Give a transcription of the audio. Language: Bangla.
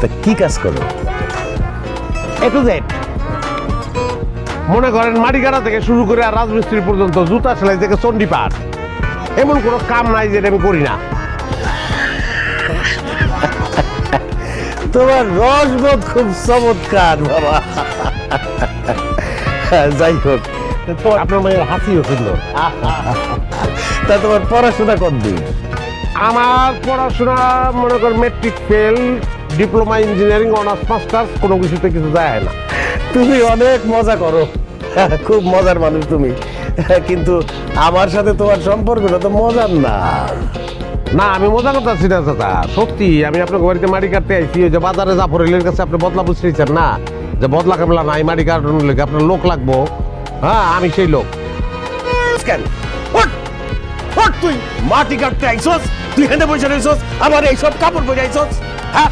তা কি কাজ করো? এ টু জেড মনে করেন মাটি কাটা থেকে শুরু করে আর রাজমিস্ত্রি পর্যন্ত জুতা সেলাই থেকে চণ্ডীপাঠ এমন কোনো কাম নাই যেটা আমি করি না। তোমার রসবোধ খুব চমৎকার বাবা। যাই হোক তোমার আপনার মেয়ের হাসিও সুন্দর। তা তোমার পড়াশোনা কতদূর আমার পড়াশোনা মনে করেন matric fail diploma engineering honours masters কোনো কিছুতে কিছু যায় না। তুমি অনেক মজা করো। খুব মজার মানুষ তুমি। কিন্তু আমার সাথে তোমার সম্পর্কটা তো মজার না। না আমি মজা করতেছি না দাদা সত্যি আমি আপনার বাড়িতে মাটি কাটতে আইছি ওই যে বাজারে জাফরেলের কাছে আপনি বদলা বুঝতেছেন না? যে বদলা কামলা নাই মাটি কাটানোর লেগে আপনার লোক লাগবো। হ্যাঁ আমি সেই লোক। কেন? তুই। মাটি কাটতে আইসস তুই হেঁটে বসে রইছস আমার এইসব কাপড় পরে আইসস। হ্যাঁ